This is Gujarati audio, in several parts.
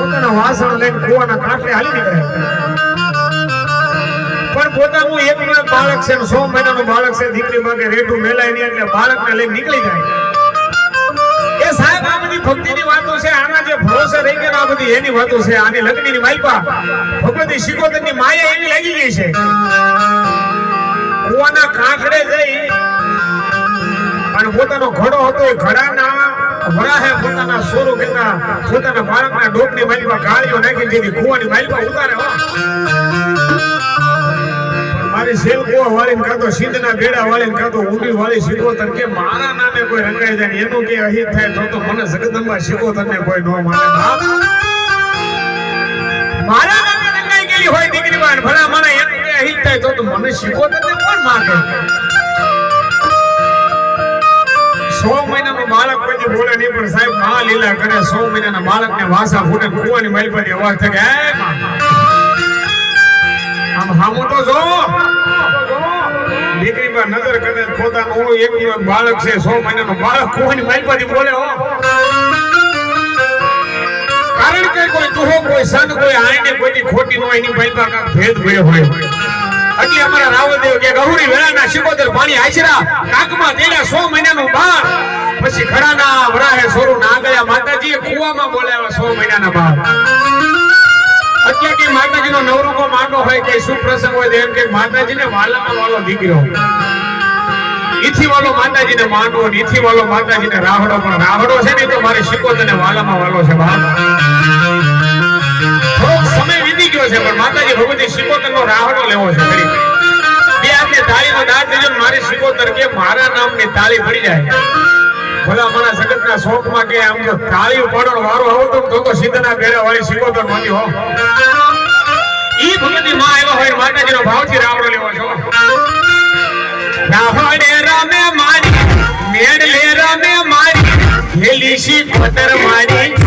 પોતાના વાસણ લઈને કુવાના કાંઠે હાલી નીકળે. પણ પોતાનું એક બાળક છે સો મહિનાનું બાળક છે, દીકરી માગે રેઠું મેલાય નહીં એટલે બાળકને લઈને નીકળી જાય. એ સાહેબ, આ બધી ભક્તિની વાતો છે, આના જે ભરોસે રહી ગયા આ બધી એની વાતો છે, આની લગ્નની માયપા. ભગવતી શિકોતરની માયા એવી લાગી ગઈ છે. કુવાના કાંકડે જઈ અને પોતાનો ઘડો હતો એ ઘડાના વરાહે પોતાના કેતા પોતાના બાળકના ડોકની માલપા ગાળીઓ નાખી જેથી કુવાની માલપા ઉતારે મારી સેલ કુવા વાળીને કાતો સિંધના બેડા વાળીને કાં તો ઊંડી વાળી શિકોતર કે મારા નામે કોઈ રંગાઈ જાય એનું કે અહિત થાય તો તો મને જગદંબા શિકોતરને કોઈ નો માને. મારા નામે રંગાઈ ગયેલી હોય દીકરી માં ભલા મને એનું કે અહિત થાય તો તો મને શિકોતરને કોણ માગે સો મહિનાનું બાળક કોઈ બોલે નહીં, પણ સાહેબ મહા લીલા કરે. સો મહિનાના બાળકને વાસા ફૂટે કુવાની માલપાની અવાજ થાય કે "એ માં." આમ હામું તો જો. દીકરી પર નજર કરે, પોતાનું એકનું એક બાળક છે, સો મહિનાનું બાળક કુવાની માલપાની બોલે હો. કારણ કે કોઈ દુહો, કોઈ સંત કોઈ આઈને કોઈની ખોટી નો એની કાંઈક ભેદ ભયો હોય. એટલે અમારા રાવદેવ કે ગહુરી વેળાના શિકોતર પાણી આશરા, કાકમાં તેલા સો મહિનાનું બાળ. પછી ખડાના વરાહે સોરું નાગળ્યા માતાજીએ કુવામાં બોલાવ્યા સો મહિનાના બાળ. એટલે કે માતાજીનો નવરૂપો માંડો હોય કે શુભ પ્રસંગ હોય એમ કે માતાજીને વાલામાં વાલો દીકરો. ઈથી વાલો માતાજીને માંડો ઈથી વાલો માતાજીને રાહડો પણ રાહડો છે ને તો મારે શિકોતરને વાલામાં વાલો છે બાપ થોડોક સમય વીતી ગયો છે, પણ માતાજી ભગવતી શિકોતરનો રાહડો લેવો છે. શિકોતર કે મારા નામની તાળી પડી જાય. ભલા મારા જગતના શોખમાં કે આમ જો તાળી પાડવાનો વારો આવો તો તો સીધના ભેરા વાળી શિકોતરમાંથી હો. ઈ ભગવતી માં આવ્યા હોય માતાજીનો ભાવથી રાવડો લેવો છો. રાવડે રામે મારી મેડ લે રામે મારી હેલી પતર મારી.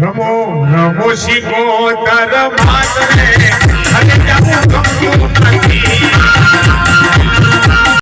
રમો રમો શીખો તર માતરે હરે જાવું ગમતું નથી.